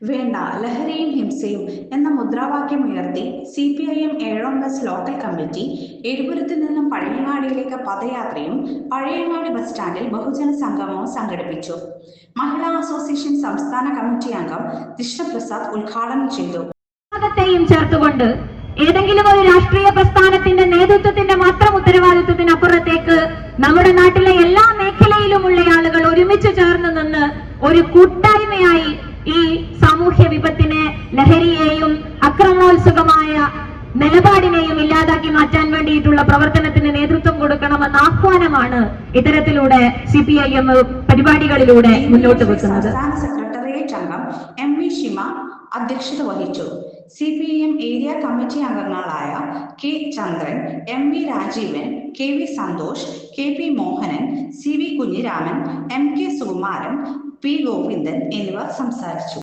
വേണ്ട ലഹരിയും ഹിംസയും എന്ന മുദ്രാവാക്യം ഉയർത്തി സി പി ഐ എം ഏഴാം ബസ് ലോക്കൽ കമ്മിറ്റി എഴുപുരത്തു നിന്നും പഴയങ്ങാടിയിലേക്ക് പദയാത്രയും പഴയങ്ങാടി ബസ് സ്റ്റാൻഡിൽ ബഹുജന സംഗമവും സംഘടിപ്പിച്ചു. മഹിളാ അസോസിയേഷൻ സംസ്ഥാന കമ്മിറ്റി അംഗം കൃഷ്ണപ്രസാദ് ഉദ്ഘാടനം ചെയ്തു. ചേർത്തുകൊണ്ട് ഏതെങ്കിലും ഒരു രാഷ്ട്രീയ പ്രസ്ഥാനത്തിന്റെ നേതൃത്വത്തിന്റെ മാത്രം ഉത്തരവാദിത്വത്തിനപ്പുറത്തേക്ക് നമ്മുടെ നാട്ടിലെ എല്ലാ മേഖലയിലുമുള്ള ആളുകൾ ഒരുമിച്ച് ചേർന്ന് നിന്ന് ഒരു കൂട്ടായ്മയായി അക്രമോത്സുകമായ നിലപാടിനെയും ഇല്ലാതാക്കി മാറ്റാൻ വേണ്ടിയിട്ടുള്ള പ്രവർത്തനത്തിന് നേതൃത്വം കൊടുക്കണമെന്ന ആഹ്വാനമാണ് ഇത്തരത്തിലൂടെ സി പി ഐ എം പരിപാടികളിലൂടെ മുന്നോട്ട് വെക്കുന്നത്. സെക്രട്ടേറിയറ്റ് അംഗം എം വി ഷിമ അധ്യക്ഷത വഹിച്ചു. C P M area committee അംഗങ്ങളായ K Chandran M V Rajeevan K V Santhosh K P Mohanan C V Kunhiraman M K Sukumaran P Govindan എന്നിവർ സംസാരിച്ചു.